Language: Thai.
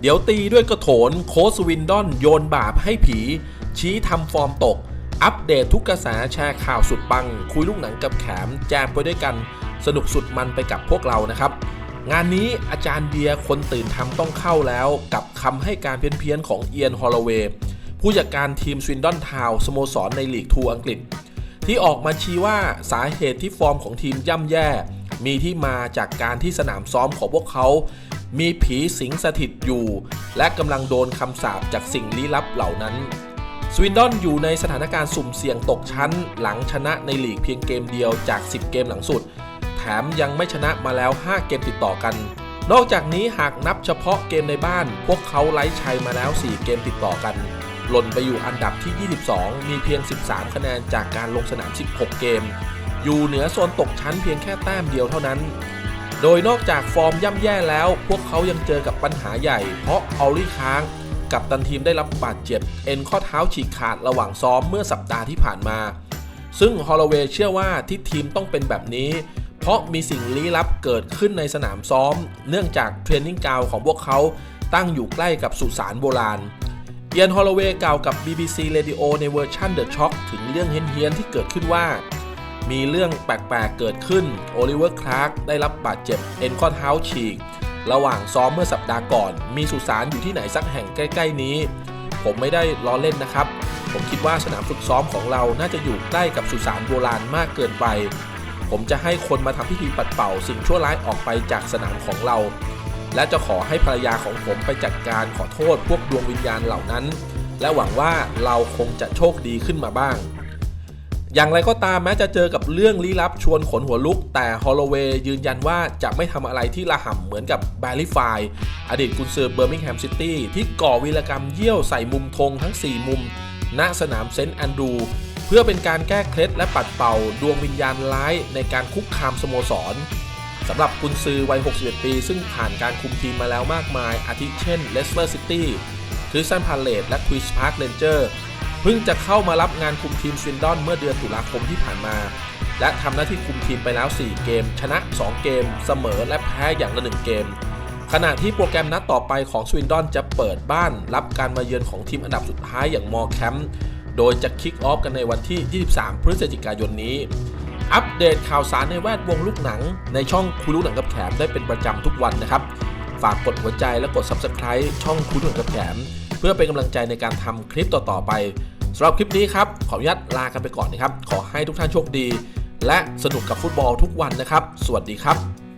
เดี๋ยวตีด้วยกระโถนโคสวินดอนโยนบาปให้ผี ชี้ทำฟอร์มตก อัปเดตทุกกระแสแชร์ข่าวสุดปัง คุยลูกหนังกับแขมแจมไปด้วยกัน สนุกสุดมันไปกับพวกเรานะครับ งานนี้อาจารย์เบียร์คนตื่นทำต้องเข้าแล้ว กับคำให้การเพี้ยนๆของเอียนฮอลลเวย์ผู้จัดการทีมสวินดอนทาวสโมสรในลีกทูอังกฤษ ที่ออกมาชี้ว่าสาเหตุที่ฟอร์มของทีมย่ำแย่ มีที่มาจากการที่สนามซ้อมของพวกเขา มีผีสิงสถิตอยู่ และกำลังโดนคำสาปจากสิ่งลี้ลับเหล่านั้นสวินดอนอยู่ในสถานการณ์สุ่มเสี่ยงตกชั้น หลังชนะในลีกเพียงเกมเดียวจาก 10 เกมหลังสุด แถมยังไม่ชนะมาแล้ว 5 เกมติดต่อกัน นอกจากนี้หากนับเฉพาะเกมในบ้าน พวกเขาไร้ชัยมาแล้ว 4 เกมติดต่อกัน หล่นไปอยู่อันดับที่ 22 มีเพียง 13 คะแนนจากการลงสนาม 16 เกม อยู่เหนือโซนตกชั้นเพียงแค่แต้มเดียวเท่านั้น โดยนอกจากฟอร์มย่ำแย่แล้ว พวกเขายังเจอกับปัญหาใหญ่ เพราะออลลี่ค้างกับตันทีมได้รับบาดเจ็บ เอ็นข้อเท้าฉีกขาดระหว่างซ้อมเมื่อสัปดาห์ที่ผ่านมา ซึ่งฮอลลเวย์เชื่อว่าที่ทีมต้องเป็นแบบนี้ เพราะมีสิ่งลี้ลับเกิดขึ้นในสนามซ้อม เนื่องจากเทรนนิ่งกาวของพวกเขาตั้งอยู่ใกล้กับสุสานโบราณเอียนฮอลลเวย์กล่าวกับ BBC Radio ในเวอร์ชัน The Shock ถึงเรื่องเฮี้ยนๆที่เกิดขึ้นว่า มีเรื่องแปลกๆเกิดขึ้น โอลิเวอร์ คลาร์กได้รับบาดเจ็บเอ็นข้อเท้าฉีก ระหว่างซ้อมเมื่อสัปดาห์ก่อน มีสุสานอยู่ที่ไหนสักแห่งใกล้ ๆ นี้ ผมไม่ได้ล้อเล่นนะครับ ผมคิดว่าสนามฝึกซ้อมของเราน่าจะอยู่ใกล้กับสุสานโบราณมากเกินไป ผมจะให้คนมาทำพิธีปัดเป่าสิ่งชั่วร้ายออกไปจากสนามของเรา และจะขอให้ภรรยาของผมไปจัดการขอโทษพวกดวงวิญญาณเหล่านั้น และหวังว่าเราคงจะโชคดีขึ้นมาบ้าง อย่างไรก็ตามแม้จะเจอกับเรื่องลี้ลับชวนขนหัวลุก แต่ฮอลโลเวย์ยืนยันว่าจะไม่ทำอะไรที่ระห่ำเหมือนกับแบริฟายอดีตกุนซือเบอร์มิงแฮมซิตี้ที่ก่อวีรกรรมเยี่ยวใส่มุมธงทั้ง 4 มุม ณสนามเซนต์แอนดูเพื่อเป็นการแก้เคล็ดและปัดเป่าดวงวิญญาณร้ายในการคุกคามสโมสรสำหรับกุนซือวัย 61 ปี ซึ่งผ่านการคุมทีมมาแล้วมากมาย อาทิเช่นเลสเตอร์ซิตี้คริสตันพาเลตและควีสพาร์คเรนเจอร์ เพิ่งจะเข้ามารับงานคุมทีมสวินดอนเมื่อเดือนตุลาคมที่ผ่านมา และทำหน้าที่คุมทีมไปแล้ว 4 เกม ชนะ 2 เกม เสมอและแพ้อย่างละ 1 เกม ขณะที่โปรแกรมนัดต่อไปของสวินดอนจะเปิดบ้านรับการมาเยือนของทีมอันดับสุดท้ายอย่างมอแคมป์โดยจะคิกออฟกันในวันที่ 23 พฤศจิกายนนี้ อัปเดตข่าวสารในแวดวงลูกหนัง ในช่องคุยลูกหนังกับแขมได้เป็นประจำทุกวันนะครับ ฝากกดหัวใจและกด Subscribe ช่องคุยลูกหนังกับแขม เพื่อเป็นกำลังใจในการทำคลิปต่อๆไปสำหรับคลิปนี้ครับขออนุญาตลากันไปก่อนนะครับ ขอให้ทุกท่านโชคดี และสนุกกับฟุตบอลทุกวันนะครับ สวัสดีครับ